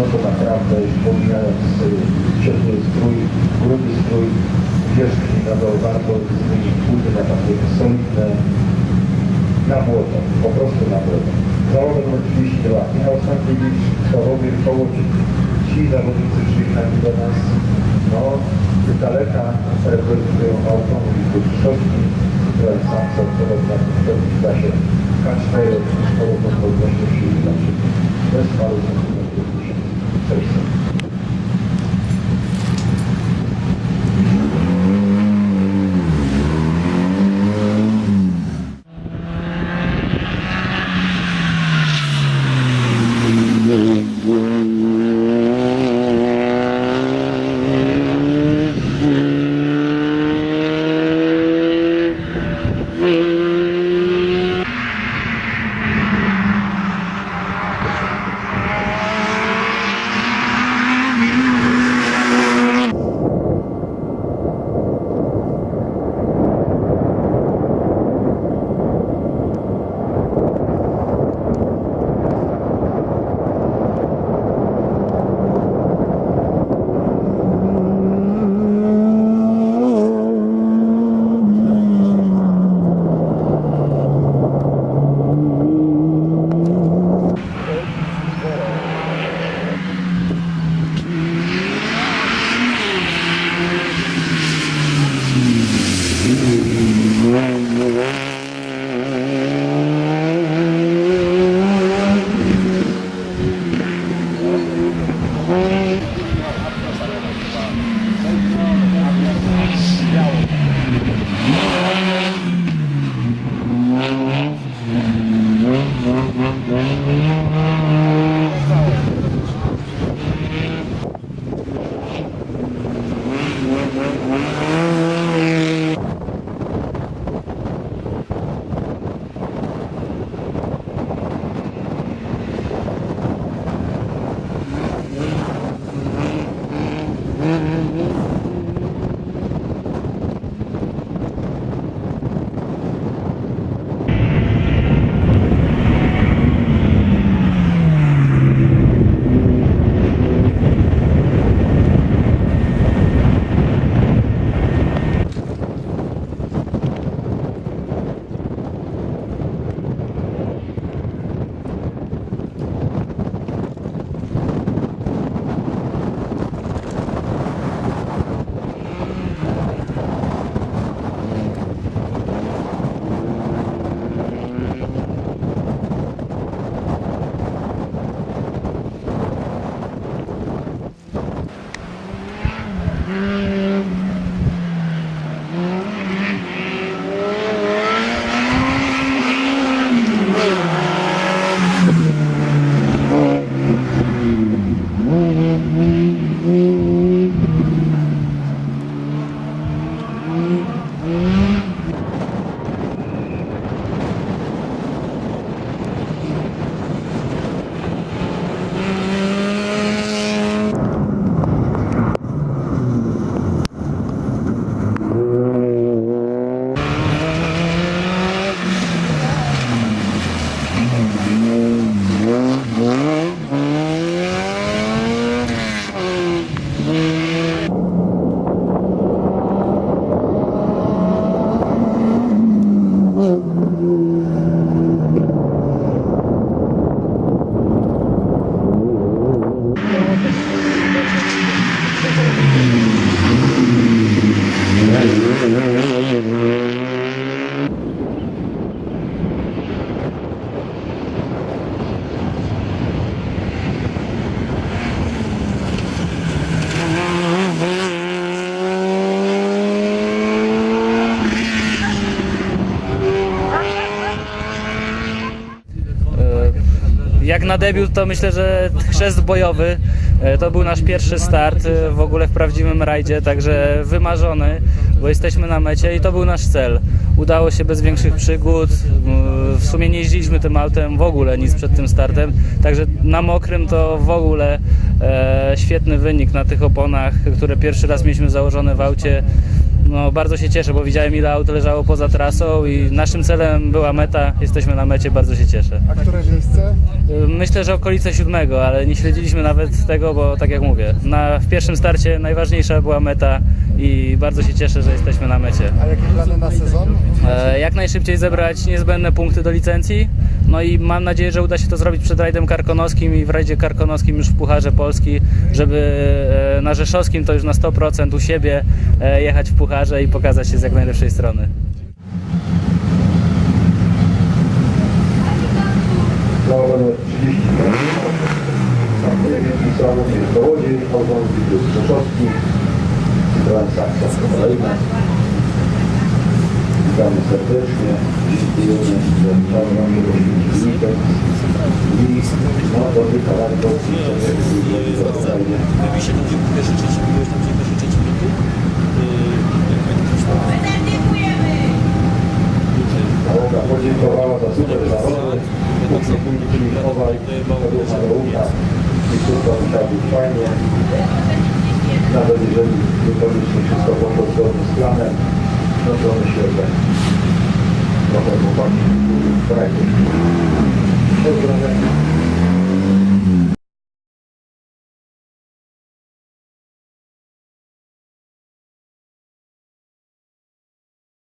no to naprawdę pomijając y, ciepły strój, gruby strój, wierzchni na dole warto zmienić buty na takie solidne, na błoto, po prostu na błoto. Załogę numer 32, Michał Stankiewicz, Sławomir Kołoć, ci zawodnicy przyjechali do nas, no, daleka reprezentują automobil Krzyżowski, które sam sortował na tym w klasie K4 z powrotem podnośnie sił znaczy bez paru 人々。E, na debiut to myślę, że chrzest bojowy e, to był nasz pierwszy start e, w ogóle w prawdziwym rajdzie, także wymarzony, bo jesteśmy na mecie i to był nasz cel. Udało się bez większych przygód. W sumie nie jeździliśmy tym autem w ogóle nic przed tym startem, także na mokrym to w ogóle e, świetny wynik na tych oponach, które pierwszy raz mieliśmy założone w aucie. No, bardzo się cieszę, bo widziałem ile aut leżało poza trasą i naszym celem była meta. Jesteśmy na mecie, bardzo się cieszę. A które miejsce? Myślę, że okolice siódmego, ale nie śledziliśmy nawet tego, bo tak jak mówię, na, w pierwszym starcie najważniejsza była meta i bardzo się cieszę, że jesteśmy na mecie. A jakie plany na sezon? E, jak najszybciej zebrać niezbędne punkty do licencji. No i mam nadzieję, że uda się to zrobić przed rajdem karkonoskim i w rajdzie karkonoskim już w Pucharze Polski, żeby e, na Rzeszowskim to już na 100% u siebie e, jechać w Pucharze i pokazać się z jak najlepszej strony. Prawo numer 30. Startuje wielki Sławomir Kołodziej, automobil plus Rzeszowski, Saxa kolejna. Co nie jest do fajnie. Wybisie tam gdzie pierwszy, trzeci, byłeś tam gdzie pierwszy, trzeci był tu? Yy, jak pamiętam, Załoga podziękowała za super Kupił Filip Owaj, Tadeusz Maroucha i musiało być fajnie. Nawet jeżeli wykonaliśmy wszystko poszło zgodnie z planem, no to myślę, że trochę chłopaki w frajdzie. Pozdrawiam.